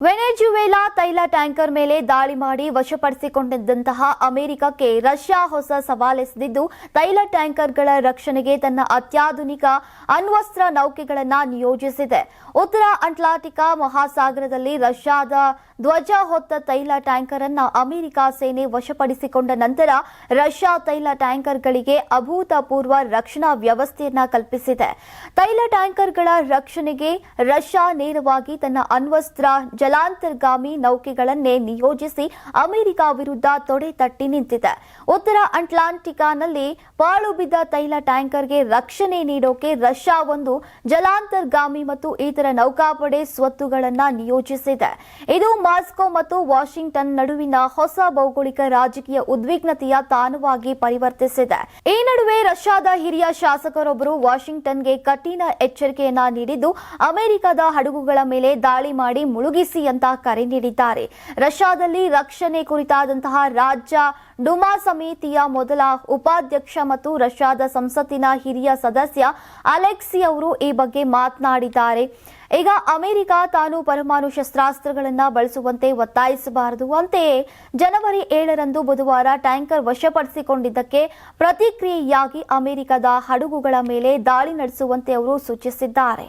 ವೆನೆಜುವೆಲಾ ತೈಲ ಟ್ಯಾಂಕರ್ ಮೇಲೆ ದಾಳಿ ಮಾಡಿ ವಶಪಡಿಸಿಕೊಂಡಿದ್ದಂತಹ ಅಮೆರಿಕಕ್ಕೆ ರಷ್ಯಾ ಹೊಸ ಸವಾಲೆಸೆದಿದ್ದು ತೈಲ ಟ್ಯಾಂಕರ್ಗಳ ರಕ್ಷಣೆಗೆ ತನ್ನ ಅತ್ಯಾಧುನಿಕ ಅಣ್ವಸ್ತ್ರ ನೌಕೆಗಳನ್ನು ನಿಯೋಜಿಸಿದೆ. ಉತ್ತರ ಅಟ್ಲಾಂಟಿಕಾ ಮಹಾಸಾಗರದಲ್ಲಿ ರಷ್ಯಾದ ಧ್ವಜ ಹೊತ್ತ ತೈಲ ಟ್ಯಾಂಕರ್ ಅನ್ನು ಅಮೆರಿಕ ಸೇನೆ ವಶಪಡಿಸಿಕೊಂಡ ನಂತರ ರಷ್ಯಾ ತೈಲ ಟ್ಯಾಂಕರ್ಗಳಿಗೆ ಅಭೂತಪೂರ್ವ ರಕ್ಷಣಾ ವ್ಯವಸ್ಥೆಯನ್ನ ಕಲ್ಪಿಸಿದೆ. ತೈಲ ಟ್ಯಾಂಕರ್ಗಳ ರಕ್ಷಣೆಗೆ ರಷ್ಯಾ ನೇರವಾಗಿ ತನ್ನ ಅಣ್ವಸ್ತ್ರ ಜಲಾಂತರ್ಗಾಮಿ ನೌಕೆಗಳನ್ನೇ ನಿಯೋಜಿಸಿ ಅಮೆರಿಕ ವಿರುದ್ಧ ತೊಡೆ ತಟ್ಟಿ ನಿಂತಿದೆ. ಉತ್ತರ ಅಟ್ಲಾಂಟಿಕಾನಲ್ಲಿ ಪಾಳು ಬಿದ್ದ ತೈಲ ಟ್ಯಾಂಕರ್ಗೆ ರಕ್ಷಣೆ ನೀಡೋಕೆ ರಷ್ಯಾ ಒಂದು ಜಲಾಂತರ್ಗಾಮಿ ಮತ್ತು ಇತರ ನೌಕಾಪಡೆ ಸ್ವತ್ತುಗಳನ್ನ ನಿಯೋಜಿಸಿದೆ. ಇದು ಮಾಸ್ಕೋ ಮತ್ತು ವಾಷಿಂಗ್ಟನ್ ನಡುವಿನ ಹೊಸ ಭೌಗೋಳಿಕ ರಾಜಕೀಯ ಉದ್ವಿಗ್ನತೆಯ ತಾಣವಾಗಿ ಪರಿವರ್ತಿಸಿದೆ. ಈ ನಡುವೆ ರಷ್ಯಾದ ಹಿರಿಯ ಶಾಸಕರೊಬ್ಬರು ವಾಷಿಂಗ್ಟನ್ಗೆ ಕಠಿಣ ಎಚ್ಚರಿಕೆಯನ್ನ ನೀಡಿದ್ದು, ಅಮೆರಿಕದ ಹಡಗುಗಳ ಮೇಲೆ ದಾಳಿ ಮಾಡಿ ಮುಳುಗಿಸಿ ಅಂತ ಕರೆ ನೀಡಿದ್ದಾರೆ. ರಷ್ಯಾದಲ್ಲಿ ರಕ್ಷಣೆ ಕುರಿತಾದಂತಹ ರಾಜ್ಯ ಡುಮಾ ಸಮಿತಿಯ ಮೊದಲ ಉಪಾಧ್ಯಕ್ಷ ಮತ್ತು ರಷ್ಯಾದ ಸಂಸತ್ತಿನ ಹಿರಿಯ ಸದಸ್ಯ ಅಲೆಕ್ಸಿ ಅವರು ಈ ಬಗ್ಗೆ ಮಾತನಾಡಿದ್ದಾರೆ. ಈಗ ಅಮೆರಿಕ ತಾನು ಪರಮಾಣು ಶಸ್ತ್ರಾಸ್ತ್ರಗಳನ್ನು ಬಳಸುವಂತೆ ಒತ್ತಾಯಿಸಬಾರದು. ಅಂತೆಯೇ ಜನವರಿ ಏಳರಂದು ಬುಧವಾರ ಟ್ಯಾಂಕರ್ ವಶಪಡಿಸಿಕೊಂಡಿದ್ದಕ್ಕೆ ಪ್ರತಿಕ್ರಿಯೆಯಾಗಿ ಅಮೆರಿಕದ ಹಡಗುಗಳ ಮೇಲೆ ದಾಳಿ ನಡೆಸುವಂತೆ ಅವರು ಸೂಚಿಸಿದ್ದಾರೆ.